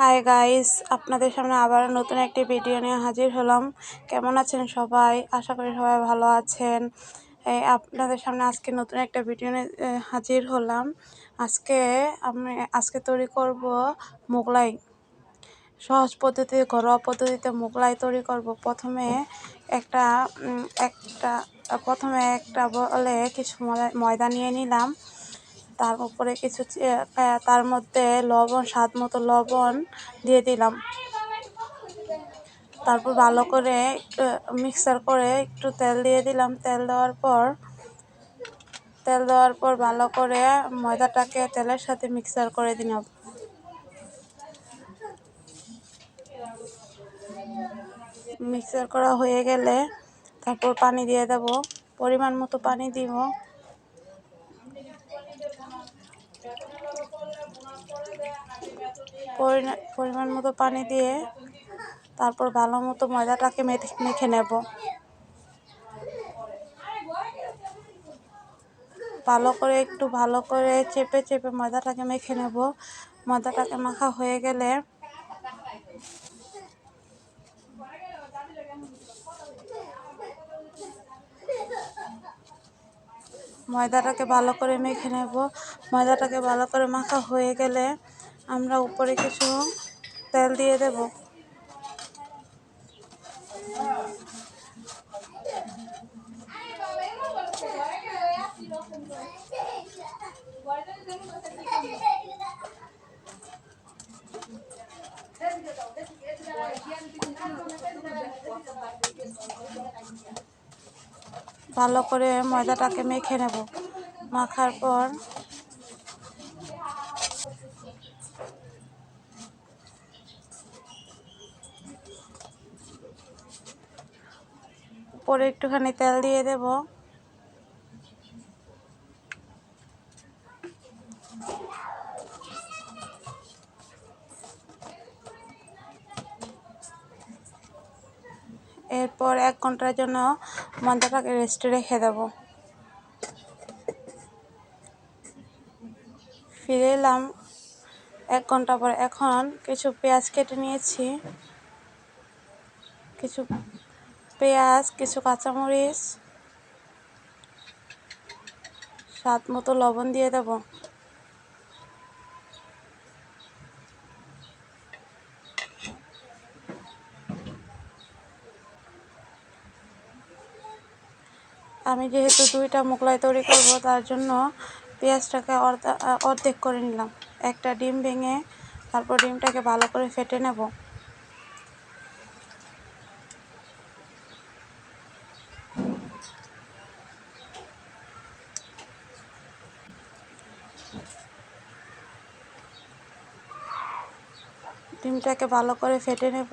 Hi guys আপনাদের সামনে আবার নতুন একটি ভিডিও নিয়ে হাজির হলাম। কেমন আছেন সবাই? আশা করি সবাই ভালো আছেন। আপনাদের সামনে আজকে নতুন একটা ভিডিও নিয়ে হাজির হলাম। আজকে আমি, আজকে তৈরি করব মোগলাই। সহজ পদ্ধতিতে, ঘরোয়া পদ্ধতিতে মোগলাই তৈরি করব। প্রথমে একটা একটা, প্রথমে একটা বলে কিছু ময়দা নিয়ে নিলাম। তার উপরে কিছু তার মধ্যে লবণ, স্বাদ মতো লবণ দিয়ে দিলাম। তারপর ভালো করে মিক্সার করে একটু তেল দিয়ে দিলাম। তেল দেওয়ার পর, তেল দেওয়ার পর ভালো করে ময়দাটাকে তেলের সাথে মিক্সার করে দিলাম। মিক্সার করা হয়ে গেলে তারপর পানি দিয়ে দেব। পরিমাণ মতো পানি দিব। পরিমাণ মতো পানি দিয়ে তারপর ভালো মতো ময়দাটাকে মেখে নেব। ভালো করে একটু ভালো করে চেপে চেপে ময়দাটাকে মেখে নেব। ময়দাটাকে মাখা হয়ে গেলে ময়দাটাকে ভালো করে মেখে নেব। ময়দাটাকে ভালো করে মাখা হয়ে গেলে আমরা উপরে কিছু তেল দিয়ে দেব। ভালো করে ময়দাটাকে মেখে নেব। মাখার পর উপরে একটুখানি তেল দিয়ে দেব। এরপর এক ঘণ্টার জন্য ময়দাটাকে রেস্টে রেখে দেব। ফিরে এলাম এক ঘণ্টা পর। এখন কিছু পেঁয়াজ কেটে নিয়েছি। কিছু পেঁয়াজ, কিছু কাঁচামরিচ, স্বাদ মতো লবণ দিয়ে দেব। আমি যেহেতু দুইটা মোগলাই তৈরি করব, তার জন্য পেঁয়াজটাকে অর্ধা- অর্ধেক করে নিলাম। একটা ডিম ভেঙে তারপর ডিমটাকে ভালো করে ফেটে নেব। ডিমটাকে ভালো করে ফেটে নেব।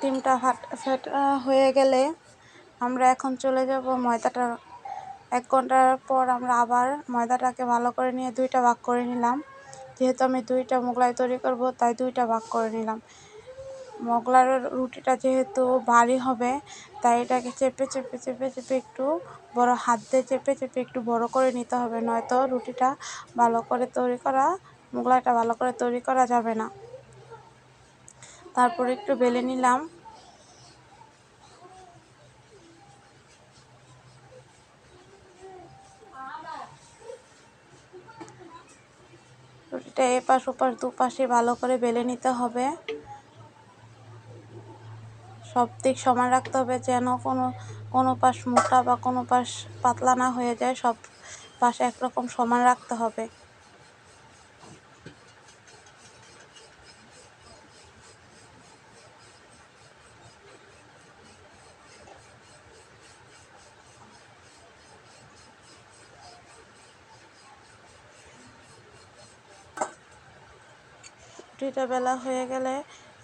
ডিমটা ফাট হয়ে গেলে আমরা এখন চলে যাব ময়দাটা। এক ঘণ্টার পর আমরা আবার ময়দাটাকে ভালো করে নিয়ে দুইটা ভাগ করে নিলাম। যেহেতু আমি দুইটা মোগলাই তৈরি করব, তাই দুইটা ভাগ করে নিলাম। মোগলার রুটিটা যেহেতু ভারী হবে, তাই এটাকে চেপে চেপে চেপে চেপে একটু বড় হাত দিয়ে চেপে চেপে একটু বড় করে নিতে হবে, নয়তো রুটিটা ভালো করে তৈরি করা, মোগলাইটা ভালো করে তৈরি করা যাবে না। তারপর একটু বেলে নিলাম। রুটিটা এপাশ ওপাশ দুপাশে ভালো করে বেলে নিতে হবে। সব দিক সমান রাখতে হবে যেন কোনো কোনো পাশ মোটা বা কোনো পাশ পাতলা না হয়ে যায়, সব পাশে একরকম সমান রাখতে হবে। রুটিটা বেলা হয়ে গেলে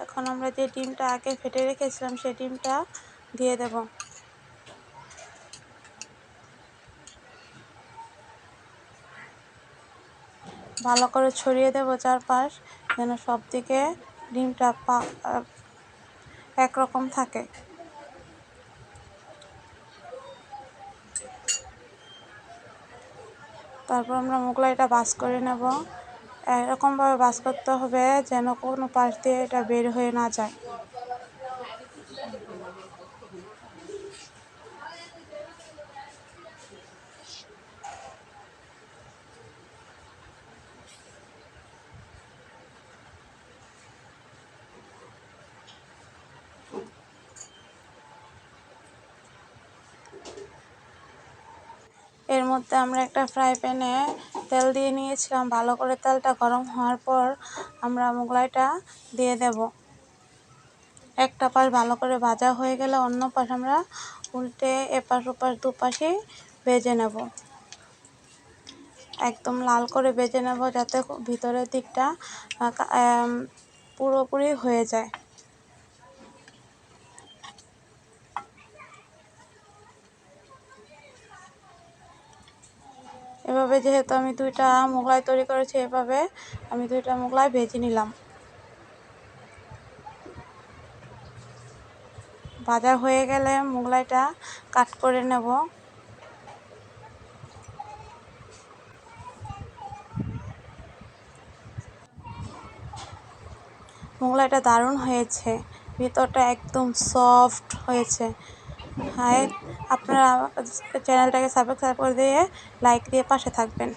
এখন আমরা যে ডিমটা আগে ফেটে রেখেছিলাম, সেই ডিমটা দিয়ে দেব। ভালো করে ছড়িয়ে দেবো চারপাশ, যেন সব দিকে ডিমটা পা একরকম থাকে। তারপর আমরা মোগলাইটা বাস করে নেব। এরকমভাবে বাস করতে হবে যেন কোনো পাশ দিয়ে এটা বের হয়ে না যায়। এর মধ্যে আমরা একটা ফ্রাই প্যানে তেল দিয়ে নিয়েছিলাম। ভালো করে তেলটা গরম হওয়ার পর আমরা মোগলাইটা দিয়ে দেব। একটা পাশ ভালো করে ভাজা হয়ে গেলে অন্য পাশ আমরা উল্টে এপাশ ওপাশ দুপাশেই ভেজে নেব। একদম লাল করে ভেজে নেব যাতে ভিতরের দিকটা পুরোপুরি হয়ে যায়। এভাবে যেহেতু আমি দুইটা মোগলাই তৈরি করেছি, এভাবে আমি দুইটা মোগলাই ভেজে নিলাম। ভাজা হয়ে গেলে মোগলাইটা কাট করে নেব। মোগলাইটা দারুণ হয়েছে, ভিতরটা একদম সফট হয়েছে। হাই আপনারা চ্যানেলটাকে সাবস্ক্রাইব করে দিয়ে লাইক দিয়ে পাশে থাকবেন।